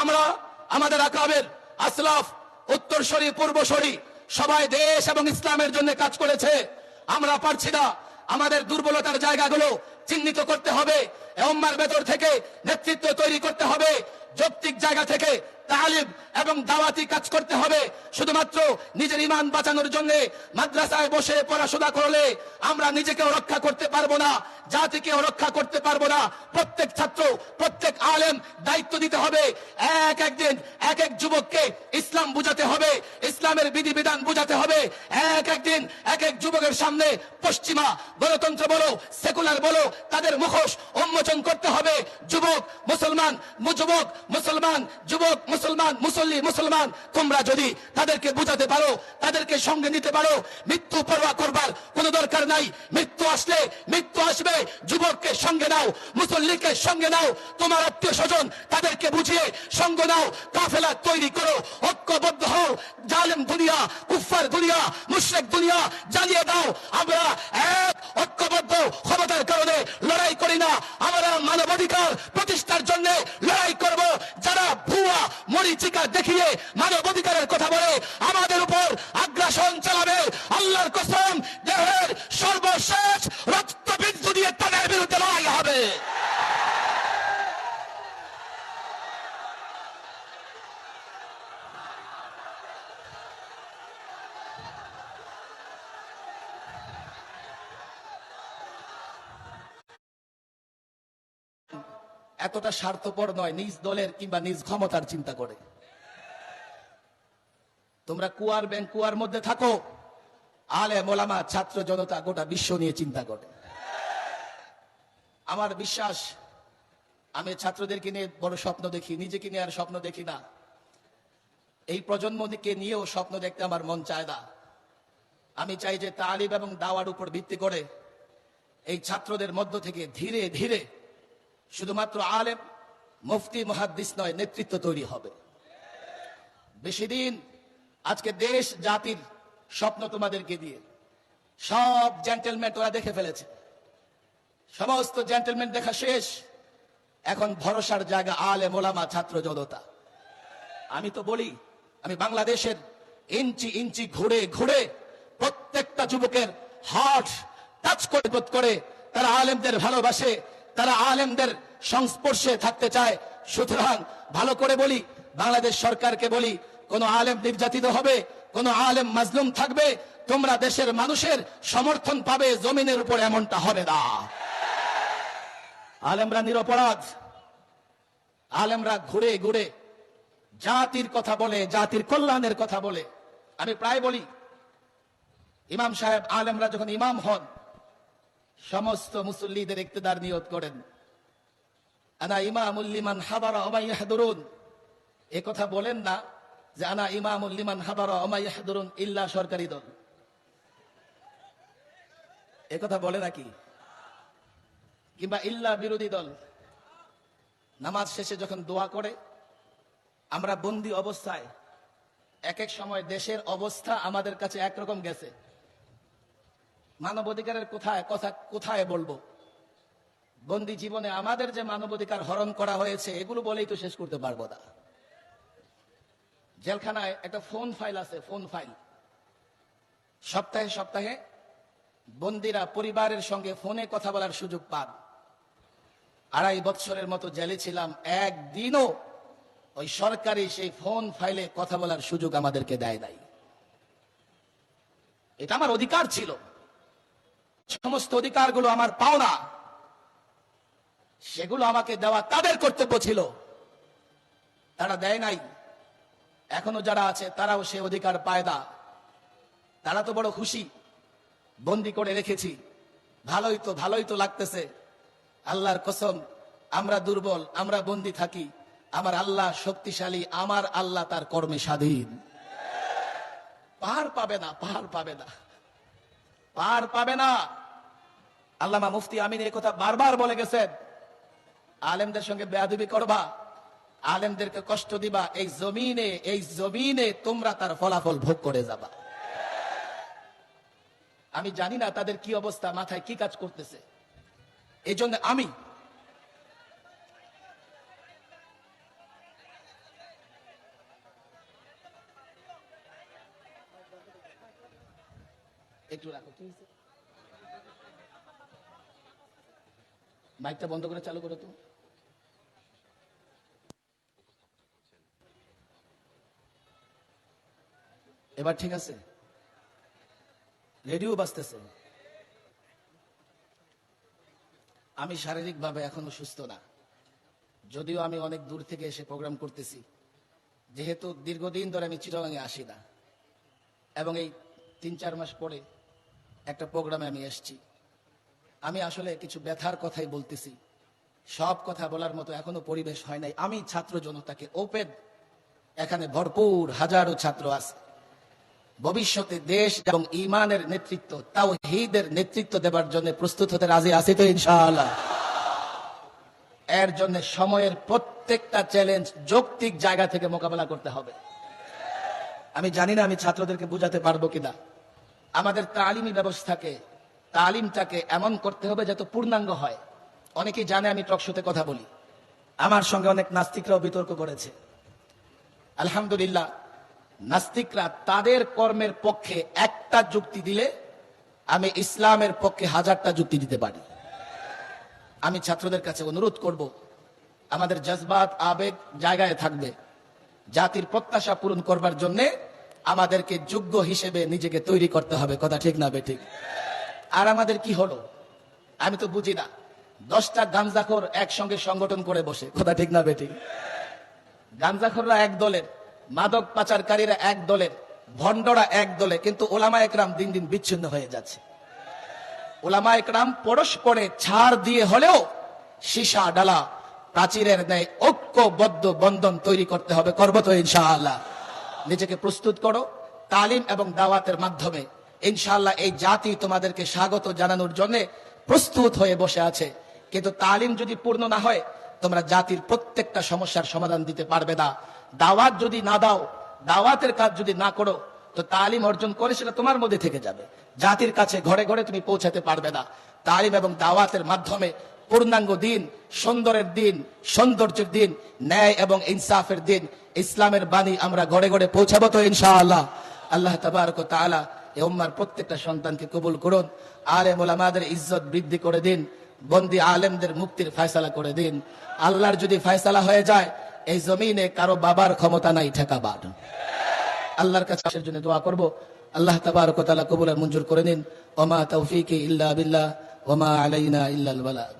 আমরা, আমাদের আকাবের আসলাফ উত্তরসরি পূর্বসরী সবাই দেশ এবং ইসলামের জন্য কাজ করেছে। আমরা পারছি না। আমাদের দুর্বলতার জায়গাগুলো চিহ্নিত করতে হবে। এম্মার ভেতর থেকে নেতৃত্ব তৈরি করতে হবে। যৌক্তিক জায়গা থেকে তালিম এবং দাওয়াতি কাজ করতে হবে। শুধুমাত্র নিজের ইমান বাঁচানোর জন্য মাদ্রাসায় বসে পড়াশোনা করলে আমরা নিজেকেও রক্ষা করতে পারব না, জাতিকেও রক্ষা করতে পারব না। প্রত্যেক ছাত্র, প্রত্যেক আলেম দায়িত্ব দিতে হবে। এক একদিন এক এক যুবককে ইসলাম বুঝাতে হবে। ইসলামের বিধিবিধান বুঝাতে হবে। এক একদিন এক এক যুবকের সামনে পশ্চিমা গণতন্ত্র বলো, সেকুলার বলো, তাদের মুখোশ উন্মোচন করতে হবে। যুবক, মুসলমান যুবক মুসলমান যুবক, মুসলমান, মুসল্লি, মুসলমান, তোমরা যদি তাদেরকে বুঝাতে পারো, তাদেরকে সঙ্গে নিতে পারো, মৃত্যু পরোয়া করবার কোনো দরকার নাই। মৃত্যু আসলে, মৃত্যু আসবে, যুবককে সঙ্গে নাও, মুসল্লিকে সঙ্গে নাও, তোমার আত্মীয় স্বজন তাদেরকে বুঝিয়ে সঙ্গ নাও কাফেলা তৈরি করো, ঐক্যবদ্ধ হও, জালেম দুনিয়া কুফার দুনিয়া, মুশরিক দুনিয়া জ্বালিয়ে দাও। আমরা এক, ঐক্যবদ্ধ, ক্ষমতার কারণে লড়াই করি না। আমরা মানবাধিকার প্রতিষ্ঠার জন্য লড়াই করব। যারা ভুয়া, মরিচিকা দেখিয়ে মানবাধিকারের কথা বলে, আমাদের উপর আগ্রাসন চালাবে। আল্লাহর কসম দেহের এতটা স্বার্থপর নয়, নিজ দলের কিংবা নিজ ক্ষমতার চিন্তা করে। তোমরা কুয়ার ব্যাংক কুয়ার মধ্যে থাকো, আলে মোলামা, ছাত্র জনতা গোটা বিশ্ব নিয়ে চিন্তা করে। আমার বিশ্বাস, আমি ছাত্রদেরকে নিয়ে বড় স্বপ্ন দেখি, নিজেকে নিয়ে আর স্বপ্ন দেখি না। এই প্রজন্মকে নিয়েও স্বপ্ন দেখতে আমার মন চায় না। আমি চাই যে তালিব এবং দাওয়ার উপর ভিত্তি করে এই ছাত্রদের মধ্য থেকে ধীরে ধীরে শুধুমাত্র আলেম, মুফতি, মহাদ্দিস নয়, নেতৃত্ব তৈরি হবে। বেশি দিন আজকে দেশ, জাতির স্বপ্ন তোমাদেরকে দিয়ে। সব জেন্টেলম্যান ওরা দেখে ফেলেছে। সমস্ত জেন্টেলম্যান দেখা শেষ। এখন ভরসার জায়গা আলে মোলামা ছাত্র জনতা। আমি তো বলি, আমি বাংলাদেশের ইঞ্চি ইঞ্চি ঘুরে ঘুরে প্রত্যেকটা যুবকের হার্ট টাচ করে করে, তারা আলেমদের ভালোবাসে তারা আলেমদের সংস্পর্শে থাকতে চায়। সুতরাং ভালো করে বলি, বাংলাদেশ সরকারকে বলি, কোন আলেম নির্যাতিত হবে, কোন আলেম মাজলুম থাকবে, তোমরা দেশের মানুষের সমর্থন পাবে, জমিনের উপর এমনটা হবে না। আলেমরা নিরপরাধ। আলেমরা ঘুরে ঘুরে জাতির কথা বলে, জাতির কল্যাণের কথা বলে। আমি প্রায় বলি, ইমাম সাহেব আলেমরা যখন ইমাম হন সমস্ত মুসল্লিদের ইক্তেদার নিয়ত করেন। আনা ইমামুল্লিমান হাদারা অমাইয়াহদুরুন এ কথা বলেন না যে আনা ইমামুল্লিমান হাদারা অমাইয়াহদুরুন ইল্লা সরকারি দল। এ কথা বলে নাকি? কিংবা ইল্লা বিরোধী দল। নামাজ শেষে যখন দোয়া করে, আমরা বন্দি অবস্থায় এক এক সময় দেশের অবস্থা আমাদের কাছে একরকম গেছে। মানবাধিকারের কোথায়, কথা কোথায় বলব? বন্দি জীবনে আমাদের যে মানবাধিকার হরণ করা হয়েছে, এগুলো বলেই তো শেষ করতে পারব না। জেলখানায় একটা ফোন ফাইল আছে, ফোন ফাইল। সপ্তাহে সপ্তাহে বন্দিরা পরিবারের সঙ্গে ফোনে কথা বলার সুযোগ পান। আড়াই বৎসরের মতো জেলে ছিলাম, একদিনও ওই সরকারি সেই ফোন ফাইলে কথা বলার সুযোগ আমাদেরকে দেয় নাই। এটা আমার অধিকার ছিল। সমস্ত অধিকারগুলো আমার পাওনা। সেগুলো আমাকে দেওয়া তাদের কর্তব্য ছিল। তারা দেয় নাই। এখনও যারা আছে, তারাও সে অধিকার পায় না। তারা তো বড় খুশি। বন্দি করে রেখেছি। ভালোই তো ভালোই তো লাগতেছে। আল্লাহর কসম, আমরা দুর্বল, আমরা বন্দি থাকি। আমার আল্লাহ শক্তিশালী, আমার আল্লাহ তার কর্মে স্বাধীন। পার পাবে না পার পাবে না। পার পাবে না। আল্লামা মুফতি আমিন এই কথা বারবার বলে গেছেন। আলেমদের সঙ্গে বেয়াদবি করবা, আলেমদেরকে কষ্ট দিবা, এই জমিনে এই জমিনে তোমরা তার ফলাফল ভোগ করে যাবা। আমি জানি না তাদের কি অবস্থা, মাথায় কি কাজ করতেছে। এই জন্য আমি একটু রাখো। কি? মাইকটা বন্ধ করে চালু করো তো। এবার ঠিক আছে। রেডিও বাজতেছে। আমি শারীরিকভাবে এখনও সুস্থ না। যদিও আমি অনেক দূর থেকে এসে প্রোগ্রাম করতেছি। যেহেতু দীর্ঘদিন ধরে আমি চিটাগাঙে আসি না। এবং এই তিন চার মাস পরে একটা প্রোগ্রামে আমি এসেছি। আমি আসলে কিছু ব্যথার কথাই বলতেছি। সব কথা বলার মতো এখনও পরিবেশ হয় নাই। আমি ছাত্র জনতাকে ওপেন এখানে ভরপুর হাজারো ছাত্র আছে। ভবিষ্যতে দেশ এবং ইমানের নেতৃত্ব তাও হিদের নেতৃত্ব দেবার জন্য প্রস্তুত হতে রাজি আছি তো ইনশাআল্লাহ। এর জন্য সময়ের প্রত্যেকটা চ্যালেঞ্জ যৌক্তিক জায়গা থেকে মোকাবেলা করতে হবে। আমি জানি না আমি ছাত্রদেরকে বুঝাতে পারব কিনা। আমাদের তালিমি ব্যবস্থাকে, তালিমটাকে এমন করতে হবে যাতে পূর্ণাঙ্গ হয়। অনেকেই জানে আমি টকশোতে কথা বলি। আমার সঙ্গে অনেক নাস্তিকরাও বিতর্ক করেছে। আলহামদুলিল্লাহ, নাস্তিকরা তাদের কর্মের পক্ষে একটা যুক্তি দিলে আমি ইসলামের পক্ষে হাজারটা যুক্তি দিতে পারি। আমি ছাত্রদের কাছে অনুরোধ করব, আমাদের জজবাত, আবেগ জায়গায় থাকবে। জাতির প্রত্যাশা পূরণ করবার জন্য আমাদেরকে যোগ্য হিসেবে নিজেকে তৈরি করতে হবে, কথা ঠিক না বেঠিক? আর আমাদের কি হলো? আমি তো বুঝি না। দশটা গাঞ্জাখোর একসঙ্গে সংগঠন করে বসে, কথা ঠিক না বেঠিক? গাঞ্জাখোররা এক দলের, মাদক পাচারকারীরা এক দলের, ভণ্ডরা এক দলে কিন্তু ওলামা একরাম দিন দিন বিচ্ছিন্ন হয়ে যাচ্ছে। ওলামা একরাম পরস্পরে ছাড় দিয়ে হলেও সীসা ডালা, প্রাচীরের ন্যায় ঐক্যবদ্ধ বন্ধন তৈরি করতে হবে, করব তো ইনশাআল্লাহ। নিজেকে প্রস্তুত করো, তালিম এবং দাওয়াতের মাধ্যমে। ইনশাআল্লাহ এই জাতি তোমাদেরকে স্বাগত জানানোর জন্য প্রস্তুত হয়ে বসে আছে। কিন্তু তালিম যদি পূর্ণ না হয়, তোমরা জাতির প্রত্যেকটা সমস্যার সমাধান দিতে পারবে না। দাওয়াত যদি না দাও, দাওয়াতের কাজ যদি না করো, তো তালিম অর্জন করে সেটা তোমার মধ্যে থেকে যাবে। জাতির কাছে ঘরে ঘরে তুমি পৌঁছাতে পারবে না। তালিম এবং দাওয়াতের মাধ্যমে পূর্ণাঙ্গ দিন, সুন্দরের দিন, সৌন্দর্যের দিন, ন্যায় এবং ইনসাফের দিন। ইসলামের বাণী আমরা ঘরে ঘরে পৌঁছাবো তো ইনশাআল্লাহ। আল্লাহ তাবারক তাআলা এই উম্মার প্রত্যেকটা সন্তানকে কবুল করুন, আলেম ওলামাদের ইজ্জত বৃদ্ধি করে দিন, বন্দি আলেমদের মুক্তির ফয়সালা করে দিন। আল্লাহর যদি ফয়সালা হয়ে যায়, এই জমিনে কারও বাবার ক্ষমতা নাই ঠেকাবার। আল্লাহর কাছে জন্য দোয়া করব। আল্লাহ তাবারক তাআলা কবুল আর মঞ্জুর করে নিন। ওমা তৌফিকি ইল্লা বিল্লাহ ওমা আলাইনা ইল্লাল বালাগ।